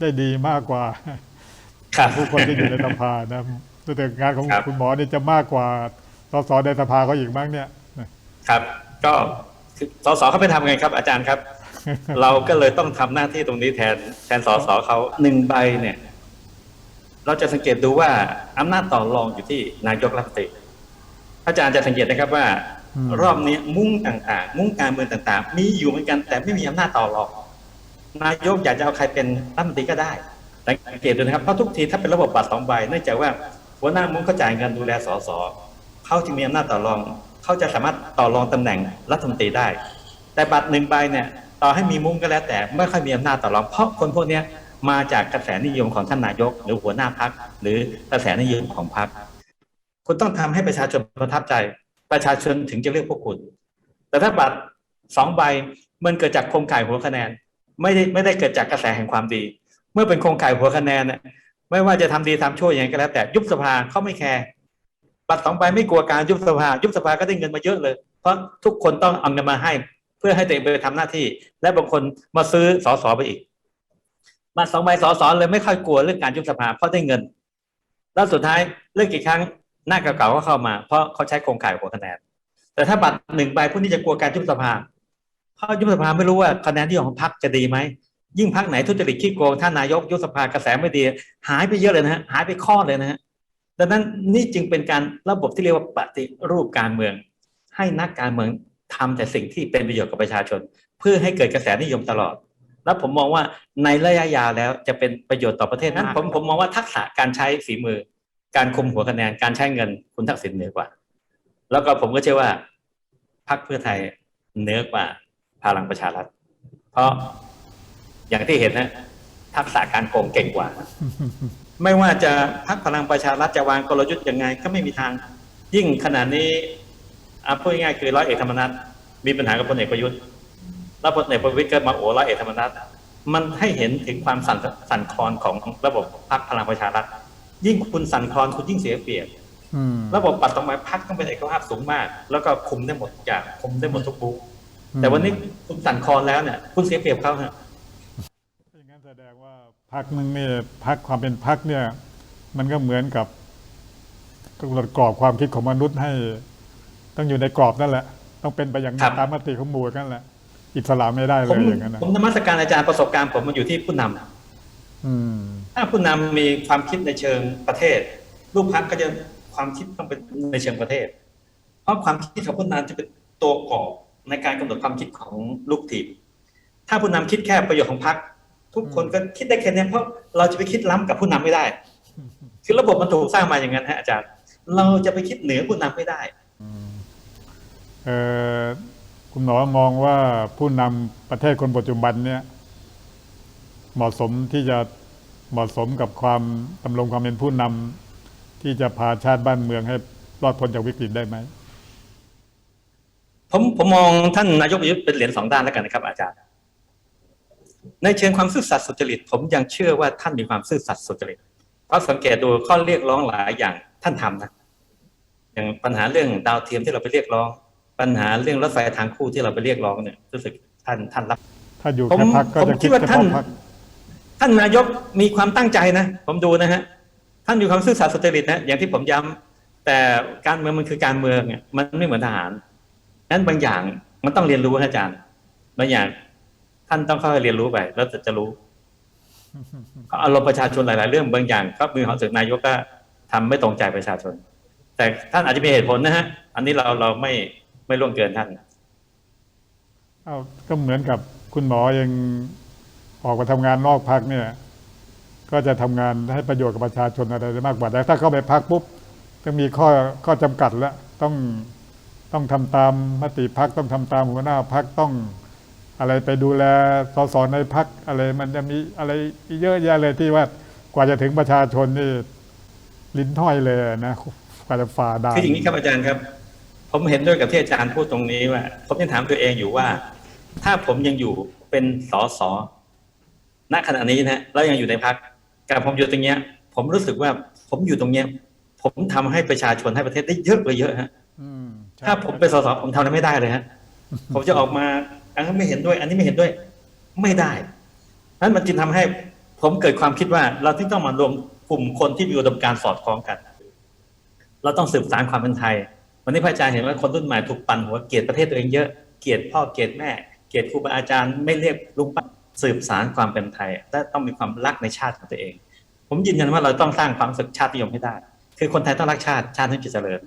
ได้ดีมากกว่าครับผู้คนที่อยู่ในสภานะแต่งานของครับคุณหมอนี่จะมากกว่าสสในสภาเขาอีกมั้งเนี่ยครับ ก็คือสสเขาไปทำไงครับ อาจารย์ครับ เราก็เลยต้องทำหน้าที่ตรงนี้แทนแทนสสเขาหนึ่งใบเนี่ย เราจะสังเกตดูว่าอำนาจต่อรองอยู่ที่นายกรัฐมนตรีอาจารย์จะสังเกตนะครับว่าอืมรอบนี้มุ้งต่างๆ มุ้งการเมืองต่าง ๆ มีอยู่เหมือนกัน แต่ไม่มีอำนาจต่อรอง นายกอยากจะเอาใครเป็นรัฐมนตรีก็ได้สังเกตดูนะครับเพราะทุกทีถ้าเป็นระบบบัตรสองใบเนื่องจากว่าหัวหน้ามุ้งเขาจ่ายเงินดูแลสสเขาจึงมีอำนาจต่อรองเขาจะสามารถต่อรองตำแหน่งรัฐมนตรีได้ แต่บัตรหนึ่งใบเนี่ยต่อให้มีมุ้งก็แล้วแต่ไม่ค่อยมีอำนาจต่อรอง เพราะคนพวกนี้มาจากกระแสนิยมของท่านนายก หรือหัวหน้าพักหรือกระแสนิยมของพักคุณต้องทำให้ประชาชนประทับใจ ประชาชนถึงจะเลือกพวกคุณ แต่ถ้าบัตรสองใบมันเกิดจากโครงข่ายหัวคะแนน ไม่ได้ไม่ได้เกิดจากกระแสแห่งความดี เมื่อเป็นโครงข่ายหัวคะแนนเนี่ยไม่ว่าจะทำดีทำชั่วยังไงก็แล้วแต่ยุบสภาเขาไม่แคร์บัตรสองใบไม่กลัวการยุบสภา ยุบสภาก็ได้เงินมาเยอะเลย เพราะทุกคนต้องเอาเงินมาให้ เพื่อให้ตัวเองไปทำหน้าที่ และบางคนมาซื้อสอสอไปอีกบัตรสองใบสอสอเลยไม่ค่อยกลัวเรื่องการยุบสภาเพราะได้เงิน แล้วสุดท้ายเรื่องกี่ครั้งหน้าเก่าๆก็เข้ามา เพราะเขาใช้โครงข่ายหัวคะแนนแต่ถ้าบัตรหนึ่งใบพวกนี้จะกลัวการยุบสภา เพราะยุบสภาไม่รู้ว่าคะแนนที่ของพรรคจะดีไหมยิ่งพรรคไหนทุจริตขี้โกงท่านนายกยุบสภากระแสไม่ดี หายไปเยอะเลยนะฮะหายไปข้อเลยนะฮะดังนั้นนี่จึงเป็นการระบบที่เรียกว่าปฏิรูปการเมือง ให้นักการเมืองทำแต่สิ่งที่เป็นประโยชน์กับประชาชน เพื่อให้เกิดกระแสนิยมตลอด แล้วผมมองว่าในระยะยาวแล้วจะเป็นประโยชน์ต่อประเทศนั้นผมผมมองว่าทักษะการใช้ฝีมือ การคุมหัวคะแนนการใช้เงินคุณทักษิณเหนือกว่า แล้วก็ผมก็เชื่อว่าพรรคเพื่อไทยเหนือกว่า พลังประชารัฐ เพราะอย่างที่เห็นนะทักษะการโกงเก่งกว่า ไม่ว่าจะพรรคพลังประชารัฐจะวางกลยุทธ์ยังไง ก็ไม่มีทาง ยิ่งขนาดนี้อะพูดง่ายๆคือร้อยเอกธรรมนัฐมีปัญหากับพลเอกประยุทธ์แล้วพลเอกประวิตยก็มาโอ้ร้อยเอกธรรมนัฐมันให้เห็นถึงความสั่นสั่นคลอนของระบบพรรคพลังประชารัฐยิ่งคุณสั่นคลอนคุณยิ่งเสียเปรียบอืมระบบปัดตรงไม้พักต้องเป็นเอกภาพสูงมาก แล้วก็คุมได้หมดทุกอย่างคุมได้หมดทุกบุก แต่วันนี้คุณสั่นคลอนแล้วเนี่ยคุณเสียเปรียบเขาฮะอย่างนั้นแสดงว่าพักนึงเนี่ยพักความเป็นพักเนี่ย มันก็เหมือนกับกำหนดกรอบความคิดของมนุษย์ให้ ต้องอยู่ในกรอบนั่นแหละ ต้องเป็นไปอย่างนั้นตามมติของหมู่นั่นแหละ อิสระไม่ได้เลผมยอย่างนั้นนะผมนมัสการอาจารย์ประสบการณ์ผมมันอยู่ที่ผู้นำอืมถ้าผู้นำมีความคิดในเชิงประเทศ รูปพักก็จะความคิดต้องเป็นในเชิงประเทศ เพราะความคิดของผู้นำจะเป็นตัวกรอบ ในการกำหนดความคิดของลูกทีม ถ้าผู้นำคิดแค่ประโยชน์ของพรรคทุกคนก็คิดได้แค่นี้เพราะเราจะไปคิดล้ำกับผู้นำไม่ได้ คือระบบมันถูกสร้างมาอย่างนั้นฮะอาจารย์ เราจะไปคิดเหนือผู้นำไม่ได้เออคุณหมอมองว่าผู้นำประเทศคนปัจจุบันเนี่ย เหมาะสมที่จะเหมาะสมกับความดำรงความเป็นผู้นำที่จะพาชาติบ้านเมืองให้รอดพ้นจากวิกฤตได้ไหม ผมผมมองท่านนายกประยุทธ์เป็นเหรียญสองด้านแล้วกันนะครับ อาจารย์ ในเชิงความซื่อสัตย์สุจริต ผมยังเชื่อว่าท่านมีความซื่อสัตย์สุจริตเพราะสังเกตดูข้อเรียกร้องหลายอย่างท่านทำนะอย่างปัญหาเรื่องดาวเทียมที่เราไปเรียกร้อง ปัญหาเรื่องรถไฟทางคู่ที่เราไปเรียกร้องเนี่ยรู้สึกท่านท่านรับถ้าอยู่ผมแค่พักก็ผมจะคิคิดดว่าเฉท่านพาะพักท่านนายกมีความตั้งใจนะ ผมดูนะฮะ ท่านมีความซื่อสัตย์สุจริตนะอย่างที่ผมย้ำแต่การเมืองมันคือการเมืองเนี่ยมันไม่เหมือนทหาร นั้นบางอย่างมันต้องเรียนรู้อาจารย์บางอย่างท่านต้องเข้าไปเรียนรู้ไปแล้วจะจะรู้อารมณ์ประชาชนหลาย ๆ เรื่องบางอย่างก็มือของสึกนายกก็ทำไม่ตรงใจประชาชน แต่ท่านอาจจะมีเหตุผลนะฮะ อันนี้เราเราไม่ไม่ล่วงเกินท่านเอาก็เหมือนกับคุณหมอยังออกมาทำงานนอกพักเนี่ย ก็จะทำงานให้ประโยชน์กับประชาชนอะไรได้มากกว่าแต่ถ้าเข้าไปพักปุ๊บต้องมีข้อข้อจำกัดแล้วต้อง ต้องทำตามมติพักต้องทำตามหัวหน้าพักต้องอะไรไปดูแลสสในพักอะไรมันจะมีอะไรเยอะแยะเลยที่ว่ากว่าจะถึงประชาชนนี่ลิ้นถ้อยเลยนะกว่าจะฝ่าด่านคืออย่างนี้ครับอาจารย์ครับ ผมเห็นด้วยกับที่อาจารย์พูดตรงนี้ว่า ผมยังถามตัวเองอยู่ว่า ถ้าผมยังอยู่เป็นสสณขณะนี้นะแล้วยังอยู่ในพักกับผมอยู่ตรงเนี้ย ผมรู้สึกว่าผมอยู่ตรงเนี้ย ผมทำให้ประชาชนให้ประเทศได้เยอะกว่าเยอะฮะ ถ้าผมเป็นสสผมทำอะไรไม่ได้เลยฮะผมจะออกมา อันนั้นไม่เห็นด้วย อันนี้ไม่เห็นด้วย ไม่ได้นั้นมันจึงทำให้ ผมเกิดความคิดว่า เราที่ต้องมารวมกลุ่มคนที่มีอุดมการณ์สอดคล้องกัน เราต้องสืบสานความเป็นไทย วันนี้พระอาจารย์เห็นว่าคนรุ่นใหม่ถูกปั่นหัวเกลียดประเทศตัวเองเยอะเกลียดพ่อเกลียดแม่ เกลียดครูบาอาจารย์ไม่เรียกลุงป้าสืบสารความเป็นไทยและต้องมีความรักในชาติของตัวเอง ผมยืนยันว่าเราต้องสร้างความรู้สึกชาตินิยมให้ได้ คือคนไทยต้องรักชาติชาติต้องจะเจริญ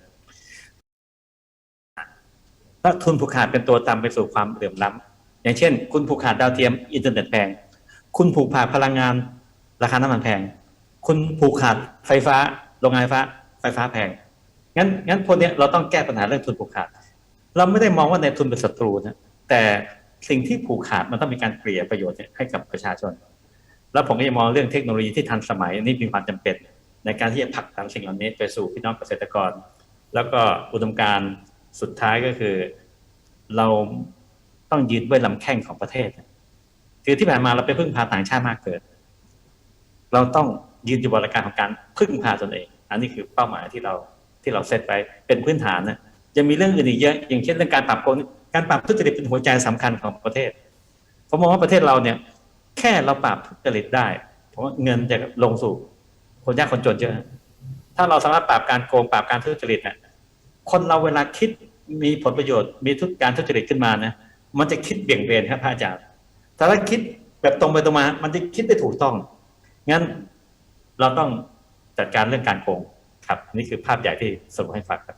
ถ้าทุนผูกขาดเป็นตัวตามไปสู่ความเหลื่อมล้ำอย่างเช่น คุณผูกขาดดาวเทียมอินเทอร์เน็ตแพง คุณผูกขาดพลังงาน ราคาน้ำมันแพง คุณผูกขาดไฟฟ้าโรงงานไฟฟ้า ไฟฟ้าแพง งั้นงั้นพวกเนี้ยเราต้องแก้ปัญหาเรื่องทุนผูกขาด เราไม่ได้มองว่าในทุนเป็นศัตรูนะแต่สิ่งที่ผูกขาดมันต้องมีการเกลี่ยประโยชน์ให้กับประชาชน แล้วผมก็ยังมองเรื่องเทคโนโลยีที่ทันสมัยนี่มีความจำเป็น ในการที่จะผลักดันสิ่งเหล่านี้ไปสู่พี่น้องเกษตรกร แล้วก็อุดมการ สุดท้ายก็คือ เราต้องยืนด้วยลำแข้งของประเทศ คือที่ผ่านมาเราไปพึ่งพาต่างชาติมากเกิน เราต้องยืนอยู่บนหลักการของการพึ่งพาตนเอง อันนี้คือเป้าหมายที่เราที่เราเซตไว้เป็นพื้นฐานนะจะมีเรื่องอื่นอีกเยอะ อย่างเช่นเรื่องการปรับโกงการปรับทุจริตเป็นหัวใจสำคัญของประเทศ ผมมองว่าประเทศเราเนี่ย แค่เราปราบทุจริตได้ เพราะว่าเงินจะลงสู่คนยากคนจนเยอะ ถ้าเราสามารถปราบการโกงปราบการทุจริตเนี่ย คนเราเวลาคิดมีผลประโยชน์มีทุกการทุจริตขึ้นมานะมันจะคิดเบี่ยงเบนครับพระอาจารย์แต่ถ้าคิดแบบตรงไปตรงมา มันจะคิดได้ถูกต้อง งั้นเราต้องจัดการเรื่องการโกงครับ นี่คือภาพใหญ่ที่สรุปให้ฟังครับ